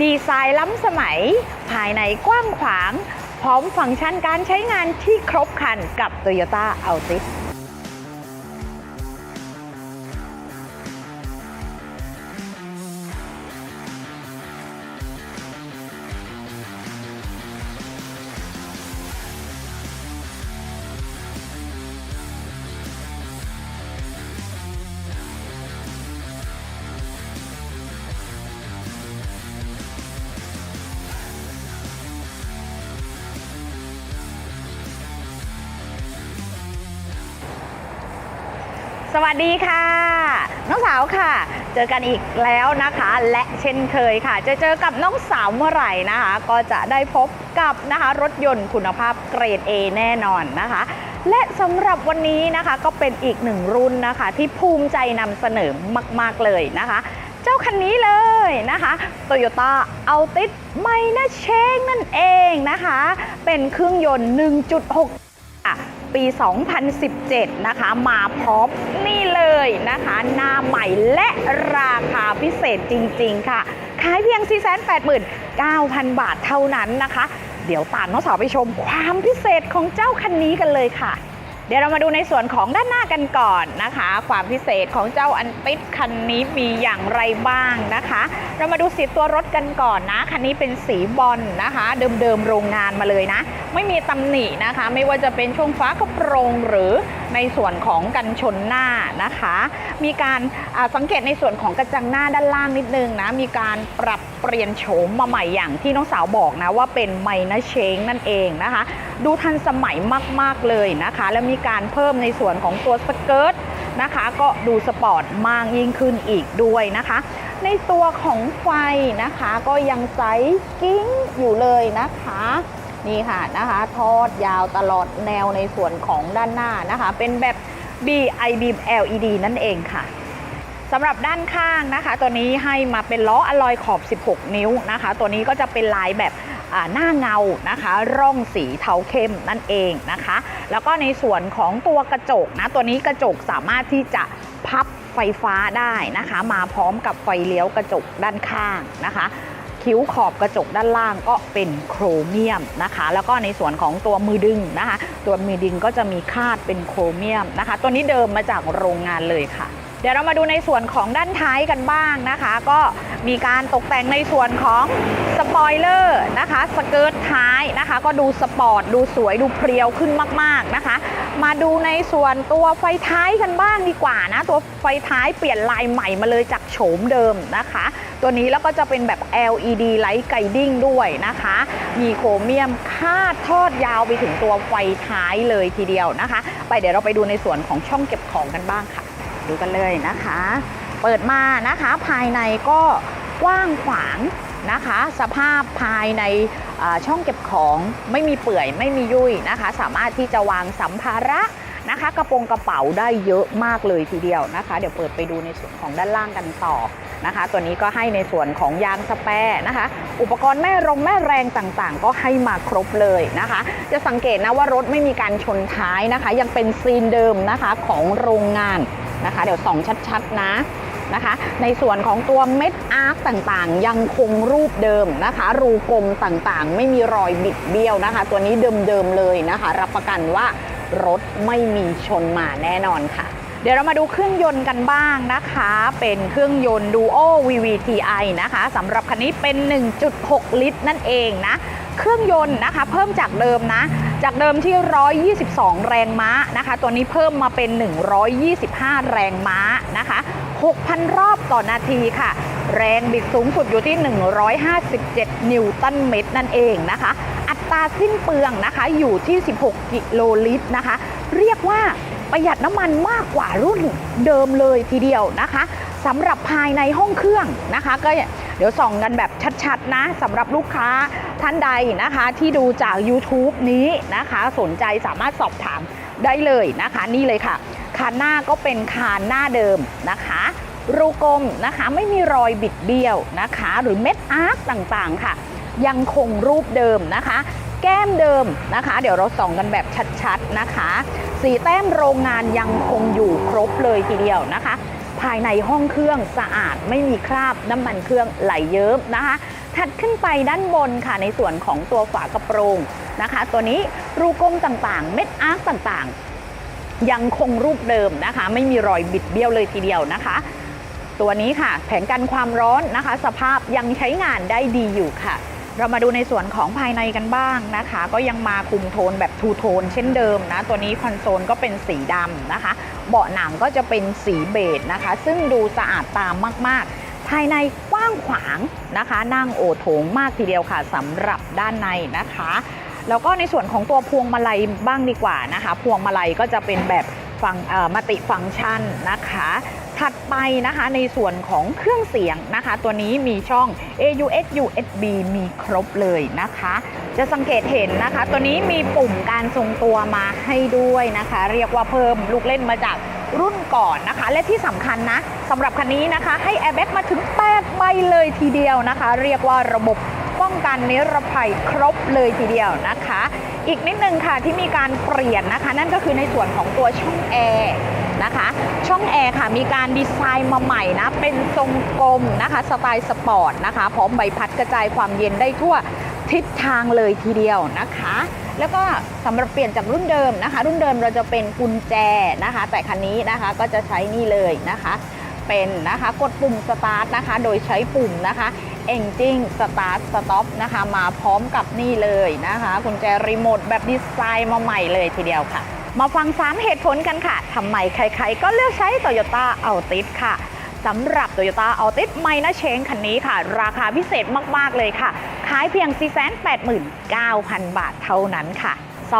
ดีไซน์ล้ำสมัย ภายในกว้างขวาง พร้อมฟังก์ชันการใช้งานที่ครบครันกับ Toyota Altis สวัสดีค่ะ น้องสาวค่ะ เจอกันอีกแล้วนะคะ และเช่นเคยค่ะ จะเจอกับน้องสาวเมื่อไหร่นะคะ ก็จะได้พบกับนะคะ รถยนต์คุณภาพเกรด A แน่นอนนะคะและสำหรับวันนี้นะคะก็เป็นอีกหนึ่งรุ่นนะคะ ที่ภูมิใจนำเสนอมาก ๆ เลยนะคะ เจ้าคันนี้เลยนะคะ Toyota Altis m i n a c h a n g นั่นเองนะคะ เป็นเครื่องยนต์ 1.6 ปี 2017 นะคะ มาพร้อมนี่เลยนะคะ หน้าใหม่และราคาพิเศษจริง ๆ ค่ะ ขายเพียง 489,000 บาทเท่านั้นนะคะ เดี๋ยวตามน้องสาวไปชมความพิเศษของเจ้าคันนี้กันเลยค่ะ เดี๋ยวเรามาดูในส่วนของด้านหน้ากันก่อนนะคะ ความพิเศษของเจ้าอันติดคันนี้มีอย่างไรบ้างนะคะ เรามาดูสีตัวรถกันก่อนนะ คันนี้เป็นสีบอลนะคะ เดิมๆโรงงานมาเลยนะ ไม่มีตำหนินะคะ ไม่ว่าจะเป็นช่วงฟ้ากระโปรงหรือ ในส่วนของกันชนหน้านะคะ มีการสังเกตในส่วนของกระจังหน้าด้านล่างนิดนึงนะ มีการปรับเปลี่ยนโฉมมาใหม่อย่างที่น้องสาวบอกนะว่าเป็นไมนาเชงนั่นเองนะคะ ดูทันสมัยมากๆเลยนะคะ แล้วมีการเพิ่มในส่วนของตัวสเกิร์ตนะคะก็ดูสปอร์ตมากยิ่งขึ้นอีกด้วยนะคะ ในตัวของไฟนะคะก็ยังใสกิ้งอยู่เลยนะคะ นี่ค่ะนะคะ ทอดยาวตลอดแนวในส่วนของด้านหน้านะคะ เป็นแบบ BI beam LED นั่นเองค่ะสำหรับด้านข้างนะคะ ตัวนี้ให้มาเป็นล้ออลอยขอบ 16 นิ้วนะคะ ตัวนี้ก็จะเป็นลายแบบหน้าเงานะคะ ร่องสีเทาเข้มนั่นเองนะคะ แล้วก็ในส่วนของตัวกระจกนะ ตัวนี้กระจกสามารถที่จะพับไฟฟ้าได้นะคะ มาพร้อมกับไฟเลี้ยวกระจกด้านข้างนะคะ คิ้วขอบกระจกด้านล่างก็เป็นโครเมียมนะคะ แล้วก็ในส่วนของตัวมือดึงนะคะ ตัวมือดึงก็จะมีคาดเป็นโครเมียมนะคะ ตัวนี้เดิมมาจากโรงงานเลยค่ะเดี๋ยวเรามาดูในส่วนของด้านท้ายกันบ้างนะคะ ก็มีการตกแต่งในส่วนของสปอยเลอร์นะคะ สเกิร์ตท้ายนะคะ ก็ดูสปอร์ตดูสวยดูเพรียวขึ้นมาก ๆนะคะ มาดูในส่วนตัวไฟท้ายกันบ้างดีกว่านะ ตัวไฟท้ายเปลี่ยนลายใหม่มาเลยจากโฉมเดิมนะคะ ตัวนี้แล้วก็จะเป็นแบบ LED Light Guiding ด้วยนะคะ มีโครเมียมคาดทอดยาวไปถึงตัวไฟท้ายเลยทีเดียวนะคะ ไปเดี๋ยวเราไปดูในส่วนของช่องเก็บของกันบ้างค่ะ ดูกันเลยนะคะ เปิดมานะคะภายในก็กว้างขวางนะคะ สภาพภายใน ช่องเก็บของไม่มีเปื่อยไม่มียุ่ยนะคะ สามารถที่จะวางสัมภาระนะคะ กระโปรงกระเป๋าได้เยอะมากเลยทีเดียวนะคะ เดี๋ยวเปิดไปดูในส่วนของด้านล่างกันต่อนะคะ ตัวนี้ก็ให้ในส่วนของยางสแปร์นะคะ อุปกรณ์แม่รงแม่แรงต่างๆ ก็ให้มาครบเลยนะคะ จะสังเกตนะว่ารถไม่มีการชนท้ายนะคะ ยังเป็นซีนเดิมนะคะของโรงงานนะคะ เดี๋ยวส่องชัดๆนะ นะคะ ในส่วนของตัวเม็ดอาร์คต่างๆ ยังคงรูปเดิมนะคะ รูกลมต่างๆ ไม่มีรอยบิดเบี้ยวนะคะ ตัวนี้เดิมๆเลยนะคะ รับประกันว่ารถไม่มีชนมาแน่นอนค่ะเดี๋ยวเรามาดูเครื่องยนต์กันบ้างนะคะ เป็นเครื่องยนต์ Duo VVTi นะคะสำหรับคันนี้เป็น 1.6 ลิตรนั่นเองนะ เครื่องยนต์นะคะ เพิ่มจากเดิมนะ จากเดิมที่ 122 แรงม้านะคะ ตัวนี้เพิ่มมาเป็น 125 แรงม้านะคะ 6,000 รอบต่อนาทีค่ะ แรงบิดสูงสุดอยู่ที่ 157 นิวตันเมตรนั่นเองนะคะ อัตราสิ้นเปลืองนะคะอยู่ที่ 16 กิโลลิตรนะคะ เรียกว่าประหยัดน้ำมันมากกว่ารุ่นเดิมเลยทีเดียวนะคะสำหรับภายในห้องเครื่องนะคะ ก็เดี๋ยวส่องกันแบบชัดๆนะสำหรับลูกค้าท่านใดนะคะ ที่ดูจาก YouTube นี้นะคะ สนใจสามารถสอบถามได้เลยนะคะ นี่เลยค่ะ คานหน้าก็เป็นคานหน้าเดิมนะคะ รูกลมนะคะไม่มีรอยบิดเบี้ยวนะคะ หรือเม็ดอาร์คต่างๆ ค่ะ ยังคงรูปเดิมนะคะ แก้มเดิมนะคะ เดี๋ยวเราส่องกันแบบชัดๆนะคะ สีแต้มโรงงานยังคงอยู่ครบเลยทีเดียวนะคะ ภายในห้องเครื่องสะอาดไม่มีคราบน้ำมันเครื่องไหลเยิ้มนะคะถัดขึ้นไปด้านบนค่ะในส่วนของตัวฝากระโปรงนะคะ ตัวนี้รูกลมต่างๆ เม็ดอาร์คต่างๆ ยังคงรูปเดิมนะคะ ไม่มีรอยบิดเบี้ยวเลยทีเดียวนะคะ ตัวนี้ค่ะ แผงกันความร้อนนะคะ สภาพยังใช้งานได้ดีอยู่ค่ะ เรามาดูในส่วนของภายในกันบ้างนะคะ ก็ยังมาคุมโทนแบบทูโทนเช่นเดิมนะ ตัวนี้คอนโซลก็เป็นสีดำนะคะ เบาะหนังก็จะเป็นสีเบจนะคะ ซึ่งดูสะอาดตามมาก ๆภายในกว้างขวางนะคะ นั่งโอโถงมากทีเดียวค่ะสำหรับด้านในนะคะ แล้วก็ในส่วนของตัวพวงมาลัยบ้างดีกว่านะคะ พวงมาลัยก็จะเป็นแบบฟังมัติฟังก์ชันนะคะ ถัดไปนะคะในส่วนของเครื่องเสียงนะคะ ตัวนี้มีช่อง AUX USB มีครบเลยนะคะ จะสังเกตเห็นนะคะ ตัวนี้มีปุ่มการทรงตัวมาให้ด้วยนะคะ เรียกว่าเพิ่มลูกเล่นมาจากรุ่นก่อนนะคะ และที่สำคัญนะสำหรับคันนี้นะคะ ให้ Airbag มาถึง 8 ใบเลยทีเดียวนะคะ เรียกว่าระบบป้องกันนิรภัยครบเลยทีเดียวนะคะ อีกนิดนึงค่ะที่มีการเปลี่ยนนะคะ นั่นก็คือในส่วนของตัวช่องแอร์นะคะ ช่องแอร์ค่ะมีการดีไซน์มาใหม่นะ เป็นทรงกลมนะคะ สไตล์สปอร์ตนะคะ พร้อมใบพัดกระจายความเย็นได้ทั่วทิศทางเลยทีเดียวนะคะ แล้วก็สำหรับเปลี่ยนจากรุ่นเดิมนะคะ รุ่นเดิมเราจะเป็นกุญแจนะคะ แต่คันนี้นะคะก็จะใช้นี่เลยนะคะ เป็นนะคะกดปุ่มสตาร์ทนะคะ โดยใช้ปุ่มนะคะ Engine Start Stop นะคะ มาพร้อมกับนี่เลยนะคะกุญแจรีโมทแบบดีไซน์มาใหม่เลยทีเดียวค่ะ มาฟัง 3 เหตุผลกันค่ะทำไมใครๆ ก็เลือกใช้ Toyota Altis ค่ะสำหรับ Toyota Altis ไมนะเชงคันนี้ค่ะ ราคาพิเศษมาก ๆ เลยค่ะ ขายเพียง 489,000 บาทเท่านั้นค่ะ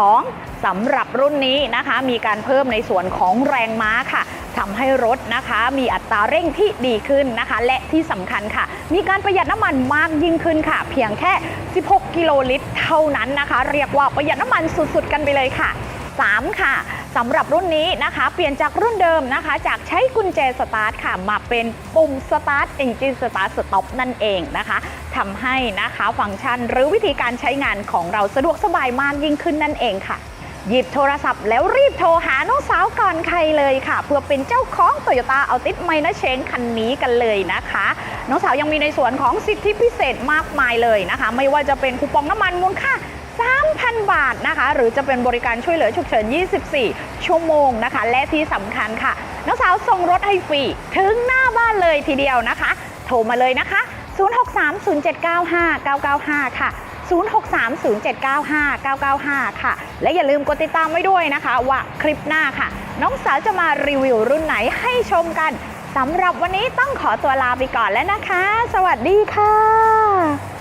2. สำหรับรุ่นนี้นะคะมีการเพิ่มในส่วนของแรงม้าค่ะทำให้รถนะคะมีอัตราเร่งที่ดีขึ้นนะคะ และที่สำคัญค่ะ มีการประหยัดน้ำมันมากยิ่งขึ้นค่ะ เพียงแค่ 16 กิโลลิตรเท่านั้นนะคะ เรียกว่าประหยัดน้ำมันสุดๆ กันไปเลยค่ะ 3 ค่ะสำหรับรุ่นนี้นะคะ เปลี่ยนจากรุ่นเดิมนะคะ จากใช้กุญแจสตาร์ทค่ะมาเป็นปุ่มสตาร์ท Engine Start Stop นั่นเองนะคะทำให้นะคะฟังก์ชันหรือวิธีการใช้งานของเราสะดวกสบายมากยิ่งขึ้นนั่นเองค่ะหยิบโทรศัพท์แล้วรีบโทรหาน้องสาวก่อนใครเลยค่ะ เพื่อเป็นเจ้าของ Toyota Altis ไมนะเชงคันนี้กันเลยนะคะ น้องสาวยังมีในส่วนของสิทธิพิเศษมากมายเลยนะคะ ไม่ว่าจะเป็นคูปองน้ำมันมูลค่า 3,000 บาทนะคะ หรือจะเป็นบริการช่วยเหลือฉุกเฉิน 24 ชั่วโมงนะคะ และที่สำคัญค่ะน้องสาวส่งรถให้ฟรีถึงหน้าบ้านเลยทีเดียวนะคะ โทรมาเลยนะคะ 0630795995 ค่ะ 0630795995 ค่ะ และอย่าลืมกดติดตามไว้ด้วยนะคะ ว่าคลิปหน้าค่ะ น้องสาวจะมารีวิวรุ่นไหนให้ชมกันสำหรับวันนี้ต้องขอตัวลาไปก่อนแล้วนะคะ สวัสดีค่ะ